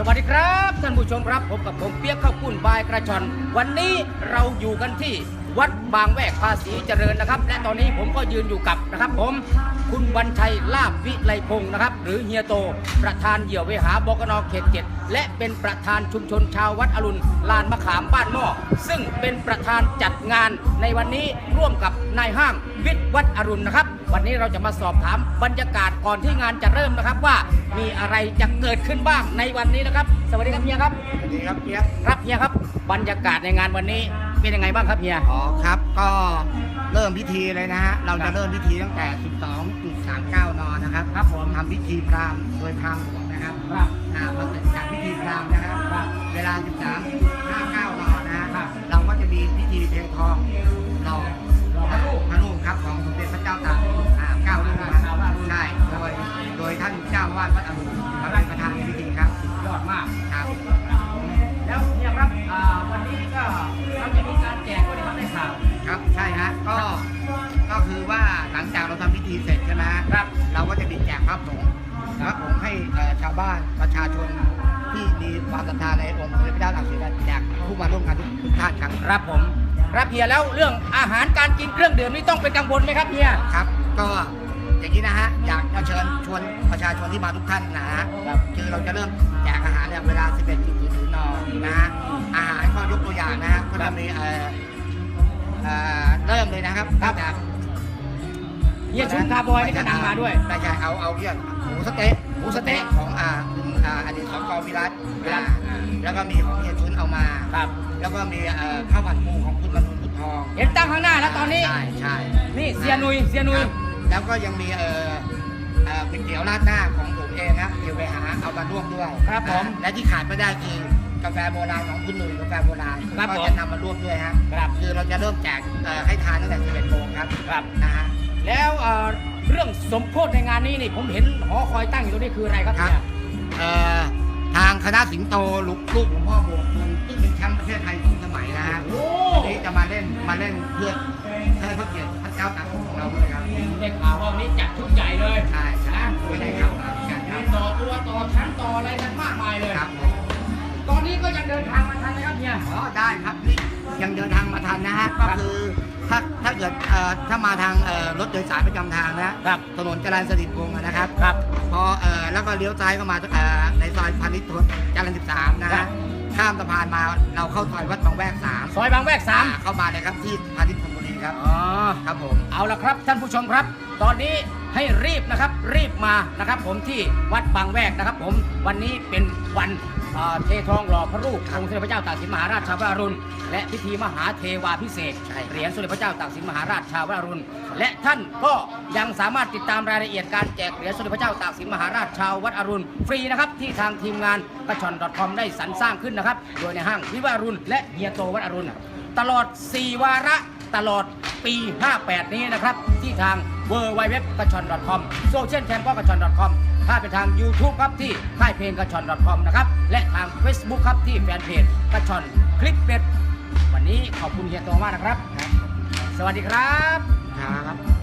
สวัสดีครับท่านผู้ชมครับพบกับผมเปียกข้าวปุ้นบายกระชอน วันนี้เราอยู่กันที่ วัดบางแวกภาษีเจริญนะครับ และตอนนี้ผมก็ยืนอยู่กับนะครับ ผมคุณวันชัยลาบวิไลพงศ์นะครับ หรือเฮียโต ประธานเหยี่ยวเวหาบกนเขตเจ็ดและเป็นประธานชุมชนชาววัดอรุณลานมะขามบ้านหม้อซึ่งเป็นประธานจัดงานในวันนี้ร่วมกับนายห้างวิทย์วัดอรุณนะครับ วันนี้เราจะมาสอบถามบรรยากาศก่อนที่งานจะเริ่มนะครับว่ามีอะไรจะเกิดขึ้นบ้างในวันนี้นะครับ สวัสดีครับเฮียครับสวัสดีครับเปียกครับเฮียครับ บรรยากาศในงานวันนี้ เป็นยังไงบ้างครับเฮีย อ๋อครับก็เริ่มพิธีเลยนะฮะเราครัจะบเริ่มพิธีตั้งแต่ 12.39 นนะครับครับผมทำพิธีพราหมณ์โดยพราหมณ์หลวงนะครับครับอ่าพอเสร็จจากพิธีพราหมณ์นะครับครับเวลา 13.59 นนะฮะครับ เราก็จะมีพิธีเททองหล่อหล่อพระรูปพระรูปครับของสมเด็จพระเจ้าตากสินอ่าเก้ารูปนะเก้ารูปใช่โดยโดยท่านเจ้าวาดวัดอรุณ ว่าหลังจากเราทำพิธีเสร็จใช่ไหมฮะครับ เราก็จะมีแจกพระผงพระผงให้เอ่อชาวบ้านประชาชนที่มีความศรัทธาในองค์สมเด็จพระเจ้าตากสินแจกผู้มาร่วมงานทุกทุกท่านครับครับผมครับเฮียแล้วเรื่องอาหารการกินเครื่องดื่มนี่ต้องเป็นกังวลไหมครับเฮีย ครับ ก็อย่างนี้นะฮะอยากจะเชิญชวนประชาชนที่มาทุกท่านนะฮะครับคือเราจะเริ่มแจกอาหารเนี่ยเวลา 11.00นนะฮะอาหารก็ยกตัวอย่างนะฮะก็จะมีเอ่อเอ่อเริ่มเลยนะครับตั้งแต่ เฮียชุนคาร์บอยนี่ก็นำมาด้วยไม่ใช่เอาเอาเรื่องหมูสะเต๊ะหมูสะเต๊ะของอ่าคุณอ่าอดีตสกวิรัตครับอ่าแล้วก็มีของเฮียชุนเอามาครับ แล้วก็มีเอ่อข้าวผัดปูของคุณมนุนพุททองเห็นตั้งข้างหน้าแล้วตอนนี้ใช่ใช่นี่เสียนุยเสียนุยครับแล้วก็ยังมีเอ่อเอ่อก๋วยเตี๋ยวราดหน้าของผมเองนะเดี๋ยวไปหาเอามาร่วมด้วยครับผมนะและที่ขาดไม่ได้คือกาแฟโบราณของคุณหนุ่ยกาแฟโบราณครับก็ผมจะนำมาร่วมด้วยฮะครับคือเราจะเริ่มแจกเอ่อให้ทานตั้งแต่11โมงครับครับนะฮะ แล้วเอ่อเรื่องสมโพธิในงานนี้นี่ผมเห็นหอคอยตั้งอยู่ตรงนี้คืออะไรครับครับ เนี่ยเอ่อทางคณะสิงโตลูกลูกหลวงพ่อบวกคุณซึ่งเป็นแชมป์ประเทศไทยสองสมัยนะฮะโอ้ที่จะมาเล่นมาเล่นเพื่อเทิดพระเกียรติพระเจ้าตากสินของเราด้วยครับได้ข่าวว่าวันนี้จัดชุดใหญ่เลยใช่ใช่นะไม่ได้ข่าวมาเหมือนกันคมีรับต่อตัวต่อชั้นต่ออะไรกันมากมายเลยครับผมตอนนี้ก็ยังเดินทางมาทันไหมครับเฮียอ๋อได้ครับนี่ยังเดินทางมาทันนะฮะก็คือ ถ้าถ้าเกิดเอ่อถ้ามาทางเอ่อรถโดยสารประจำทางนะครับถนนจรัญสฤษดิ์วงศ์อะนะครับครับพอเอ่อแล้วก็เลี้ยวซ้ายเข้ามาเอ่อในซอยพาณิชย์จรัญ13 นะครัฮะบ ข้ามสะพานมาเราเข้าซอยวัดบางแวก3 ซอยบางแวกสามเข้ามาเลยครับที่พาณิชย์ธนบุรีครับ อ๋อ ครับผม เอาละครับท่านผู้ชมครับ ตอนนี้ให้รีบนะครับรีบมานะครับ ผมที่วัดบางแวกนะครับ ผมวันนี้เป็นวันเอ่อเททองหล่อพระรูปองค์สมเด็จพระเจ้าตากสินมหาราชชาวรารุณและพิธีมหาเทวาพิเศษกใช่เหรียญสมเด็จพระเจ้าตากสินมหาราชชาวรารุณและท่านก็ยังสามารถติดตามรายละเอียดการแจกเหรียญสมเด็จพระเจ้าตากสินมหาราชชาววัดอรุณฟรีนะครับที่ทางทีมงานกระชอน .com ได้สรรสร้างขึ้นนะครับ โดยในห้างวิวารุณและเฮียโตวัดอรุณตลอด 4 วาระตลอดปี 58 นี้นะครับที่ทาง w w w กระชอน .com โซเชียลแคมป์กระชอน .com ถ้าเป็นทาง YouTube ครับที่ค่ายเพลงกระชอน .com นะครับ และทาง Facebook ครับที่แฟนเพจกระชอนคลิปเป็ดวันนี้ขอบคุณเฮียโตมากนะครับ สวัสดีครับครับ